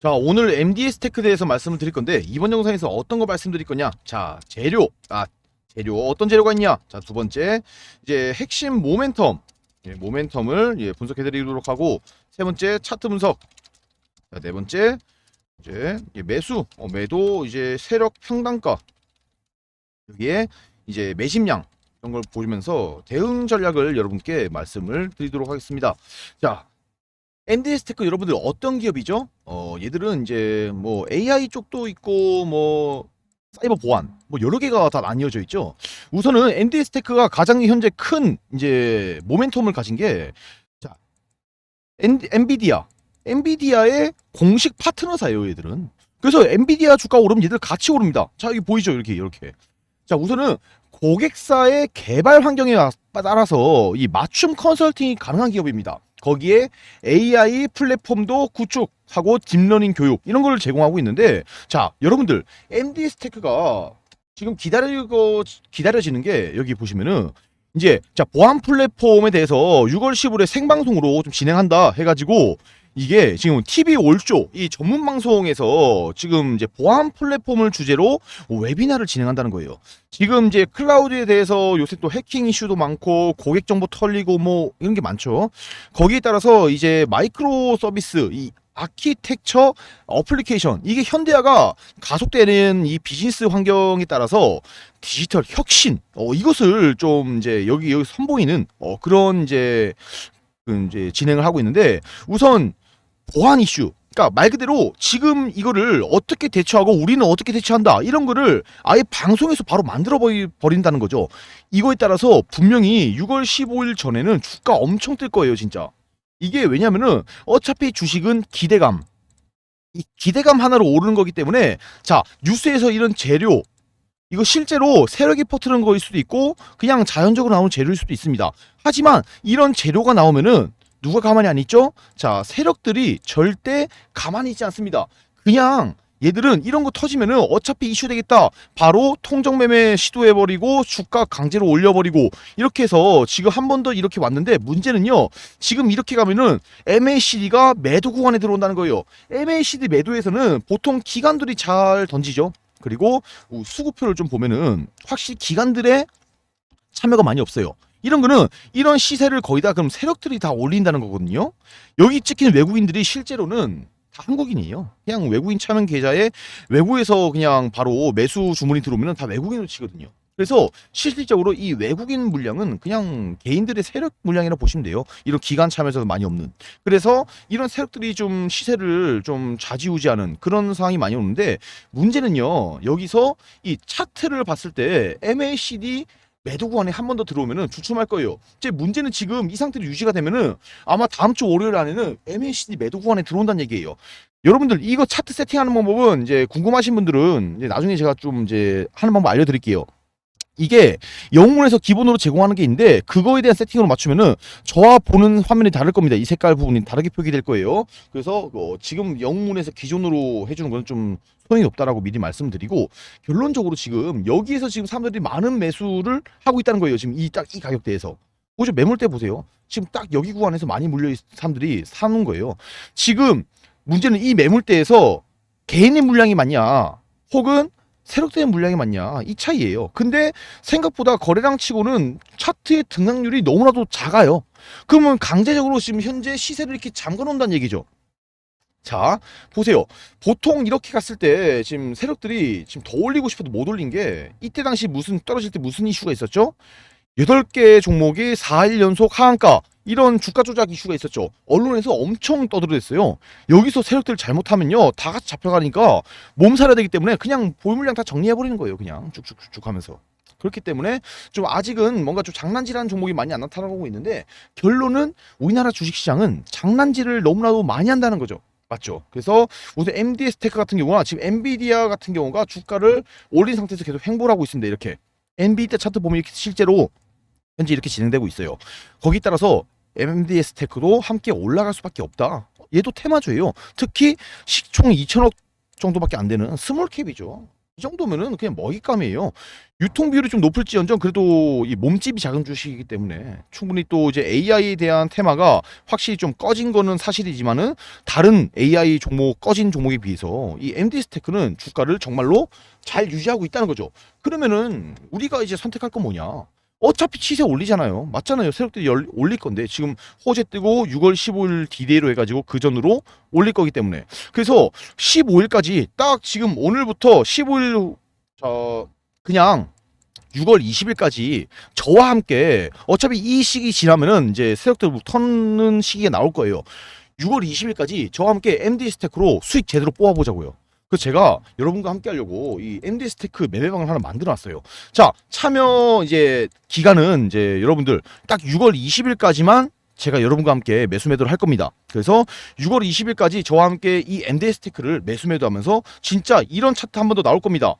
자 오늘 MDS 테크에 대해서 말씀을 드릴 건데 이번 영상에서 어떤 거 말씀드릴 거냐? 자 재료. 아 재료. 어떤 재료가 있냐? 자 두 번째. 이제 핵심 모멘텀. 예, 모멘텀을 예, 분석해 드리도록 하고 세 번째 차트 분석. 자, 네 번째. 이제 예, 매수. 어, 매도 이제 세력 평단가. 여기에 이제 매집량 이런 걸 보시면서 대응 전략을 여러분께 말씀을 드리도록 하겠습니다. 자 MDS 테크 여러분들 어떤 기업이죠? 어, 얘들은 이제 뭐 AI 쪽도 있고 뭐 사이버 보안 뭐 여러 개가 다 나뉘어져 있죠. 우선은 MDS 테크가 가장 현재 큰 이제 모멘텀을 가진 게 자, 엔, 엔비디아. 엔비디아의 공식 파트너사예요, 얘들은. 그래서 엔비디아 주가 오르면 얘들 같이 오릅니다. 자, 여기 보이죠? 이렇게 이렇게. 자, 우선은 고객사의 개발 환경에 따라서 이 맞춤 컨설팅이 가능한 기업입니다. 거기에 AI 플랫폼도 구축하고 딥러닝 교육 이런 걸 제공하고 있는데 자 여러분들 MD 스테크가 지금 기다리고 기다려지는 게 여기 보시면은 이제 자 보안 플랫폼에 대해서 6월 15일에 생방송으로 좀 진행한다 해가지고 이게 지금 TV 올조 이 전문 방송에서 지금 이제 보안 플랫폼을 주제로 웨비나를 진행한다는 거예요. 지금 이제 클라우드에 대해서 요새 또 해킹 이슈도 많고 고객 정보 털리고 뭐 이런 게 많죠. 거기에 따라서 이제 마이크로 서비스 이 아키텍처 어플리케이션 이게 현대화가 가속되는 이 비즈니스 환경에 따라서 디지털 혁신 어 이것을 좀 이제 여기 여기 선보이는 어 그런 이제 그 이제 진행을 하고 있는데 우선 보안 이슈 그러니까 말 그대로 지금 이거를 어떻게 대처하고 우리는 어떻게 대처한다 이런 거를 아예 방송에서 바로 만들어 버린다는 거죠. 이거에 따라서 분명히 6월 15일 전에는 주가 엄청 뜰 거예요, 진짜. 이게 왜냐면은 어차피 주식은 기대감. 이 기대감 하나로 오르는 거기 때문에 자, 뉴스에서 이런 재료 이거 실제로 세력이 퍼트는 거일 수도 있고 그냥 자연적으로 나오는 재료일 수도 있습니다. 하지만 이런 재료가 나오면은 누가 가만히 안 있죠? 자, 세력들이 절대 가만히 있지 않습니다. 그냥 얘들은 이런 거 터지면은 어차피 이슈 되겠다. 바로 통정매매 시도해버리고 주가 강제로 올려버리고 이렇게 해서 지금 한 번 더 이렇게 왔는데 문제는요. 지금 이렇게 가면은 MACD가 매도 구간에 들어온다는 거예요. MACD 매도에서는 보통 기관들이 잘 던지죠. 그리고 수급표를 좀 보면은 확실히 기관들의 참여가 많이 없어요. 이런 거는 이런 시세를 거의 다 그럼 세력들이 다 올린다는 거거든요. 여기 찍힌 외국인들이 실제로는 다 한국인이에요. 그냥 외국인 참여 계좌에 외국에서 그냥 바로 매수 주문이 들어오면 다 외국인으로 치거든요. 그래서 실질적으로 이 외국인 물량은 그냥 개인들의 세력 물량이라 고 보시면 돼요. 이런 기관 참여에서 많이 없는. 그래서 이런 세력들이 좀 시세를 좀 좌지우지하는 그런 상황이 많이 오는데 문제는요. 여기서 이 차트를 봤을 때 MACD 매도 구간에 한 번 더 들어오면은 주춤할 거예요. 제 문제는 지금 이 상태로 유지가 되면은 아마 다음 주 월요일 안에는 MACD 매도 구간에 들어온다는 얘기예요. 여러분들 이거 차트 세팅하는 방법은 이제 궁금하신 분들은 이제 나중에 제가 좀 이제 하는 방법 알려드릴게요. 이게 영문에서 기본으로 제공하는 게 있는데 그거에 대한 세팅으로 맞추면은 저와 보는 화면이 다를 겁니다. 이 색깔 부분이 다르게 표기될 거예요. 그래서 어, 지금 영문에서 기존으로 해주는 건 좀 소용이 없다라고 미리 말씀드리고 결론적으로 지금 여기에서 지금 사람들이 많은 매수를 하고 있다는 거예요. 지금 이 딱 이 가격대에서. 보죠 매물대 보세요. 지금 딱 여기 구간에서 많이 물려 있 사람들이 사는 거예요. 지금 문제는 이 매물대에서 개인의 물량이 많냐, 혹은 세력대의 물량이 많냐 이 차이예요. 근데 생각보다 거래량 치고는 차트의 등락률이 너무나도 작아요. 그러면 강제적으로 지금 현재 시세를 이렇게 잠궈 놓는다는 얘기죠. 자, 보세요. 보통 이렇게 갔을 때 지금 세력들이 지금 더 올리고 싶어도 못 올린 게 이때 당시 무슨 떨어질 때 무슨 이슈가 있었죠? 8개 종목이 4일 연속 하한가 이런 주가 조작 이슈가 있었죠. 언론에서 엄청 떠들어댔어요. 여기서 세력들 잘못하면요. 다 같이 잡혀가니까 몸살해야 되기 때문에 그냥 보물량 다 정리해버리는 거예요. 그냥 쭉쭉쭉 하면서. 그렇기 때문에 좀 아직은 뭔가 좀 장난질하는 종목이 많이 안 나타나고 있는데 결론은 우리나라 주식시장은 장난질을 너무나도 많이 한다는 거죠. 맞죠? 그래서 우선 MDS 테크 같은 경우가 지금 엔비디아 같은 경우가 주가를 올린 상태에서 계속 횡보를 하고 있습니다. 이렇게 엔비디아 차트 보면 이렇게 실제로 현재 이렇게 진행되고 있어요. 거기 따라서 MDS 테크도 함께 올라갈 수밖에 없다. 얘도 테마주예요. 특히 시총 2천억 정도밖에 안 되는 스몰캡이죠. 이 정도면은 그냥 먹잇감이에요. 유통 비율이 좀 높을지언정 그래도 이 몸집이 작은 주식이기 때문에 충분히 또 이제 AI에 대한 테마가 확실히 좀 꺼진 거는 사실이지만은 다른 AI 종목 꺼진 종목에 비해서 이 MD 스테이크는 주가를 정말로 잘 유지하고 있다는 거죠. 그러면은 우리가 이제 선택할 건 뭐냐? 어차피 치세 올리잖아요. 맞잖아요. 세력들이 열, 올릴 건데 지금 호재 뜨고 6월 15일 디데이로 해가지고 그 전으로 올릴 거기 때문에 그래서 15일까지 딱 지금 오늘부터 15일 저 그냥 6월 20일까지 저와 함께 어차피 이 시기 지나면은 이제 세력들 터는 시기가 나올 거예요. 6월 20일까지 저와 함께 MD 스테이크로 수익 제대로 뽑아보자고요. 그래서 제가 여러분과 함께 하려고 이 MD 스테이크 매매방을 하나 만들어 놨어요. 자, 참여 이제 기간은 이제 여러분들 딱 6월 20일까지만 제가 여러분과 함께 매수 매도를 할 겁니다. 그래서 6월 20일까지 저와 함께 이 MD 스테이크를 매수 매도하면서 진짜 이런 차트 한 번 더 나올 겁니다.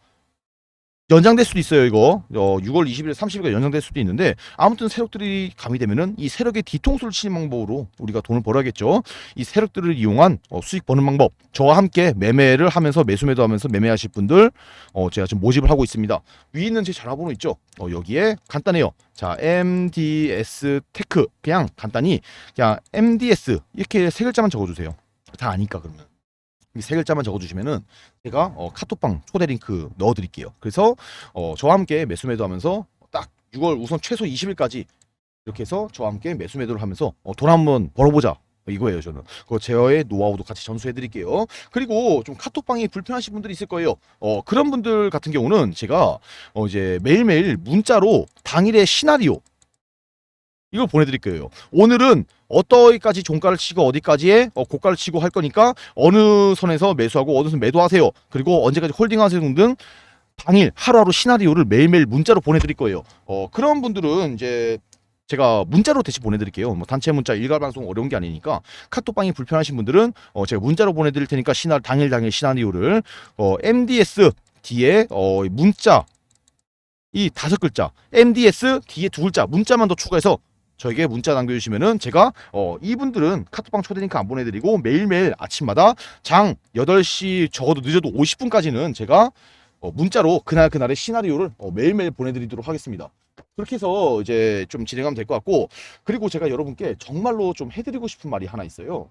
연장될 수도 있어요 이거. 어, 6월 20일 30일까지 연장될 수도 있는데 아무튼 세력들이 가미되면은 이 세력의 뒤통수를 치는 방법으로 우리가 돈을 벌어야겠죠. 이 세력들을 이용한 어, 수익 버는 방법 저와 함께 매매를 하면서 매수 매도 하면서 매매하실 분들 어, 제가 지금 모집을 하고 있습니다. 위에 있는 제 전화번호 있죠? 어, 여기에 간단해요. 자 MDS 테크. 그냥 간단히 그냥 MDS 이렇게 세 글자만 적어주세요. 다 아니까 그러면. 이 세 글자만 적어주시면은 제가 어, 카톡방 초대 링크 넣어드릴게요. 그래서 어, 저와 함께 매수 매도하면서 딱 6월 우선 최소 20일까지 이렇게 해서 저와 함께 매수 매도를 하면서 어, 돈 한번 벌어보자. 이거예요 저는 그 제어의 노하우도 같이 전수해 드릴게요 그리고 좀 카톡방이 불편하신 분들이 있을 거예요 어 그런 분들 같은 경우는 제가 어 이제 매일매일 문자로 당일의 시나리오 이걸 보내드릴 거예요 오늘은 어디까지 종가를 치고 어디까지에 어, 고가를 치고 할 거니까 어느 선에서 매수하고 어느 선 매도하세요. 그리고 언제까지 홀딩하세요 등 당일 하루하루 시나리오를 매일매일 문자로 보내드릴 거예요. 어, 그런 분들은 이제 제가 문자로 대신 보내드릴게요. 뭐 단체 문자 일괄 방송 어려운 게 아니니까 카톡방이 불편하신 분들은 어, 제가 문자로 보내드릴 테니까 시나 당일 당일 시나리오를 어, MDS 뒤에 어, 문자 이 다섯 글자 MDS 뒤에 두 글자 문자만 더 추가해서 저에게 문자 남겨주시면은 제가 어 이분들은 카톡방 초대 링크 안 보내드리고 매일매일 아침마다 장 8시 적어도 늦어도 50분까지는 제가 어 문자로 그날 그날의 시나리오를 어 매일매일 보내드리도록 하겠습니다. 그렇게 해서 이제 좀 진행하면 될 것 같고 그리고 제가 여러분께 정말로 좀 해드리고 싶은 말이 하나 있어요.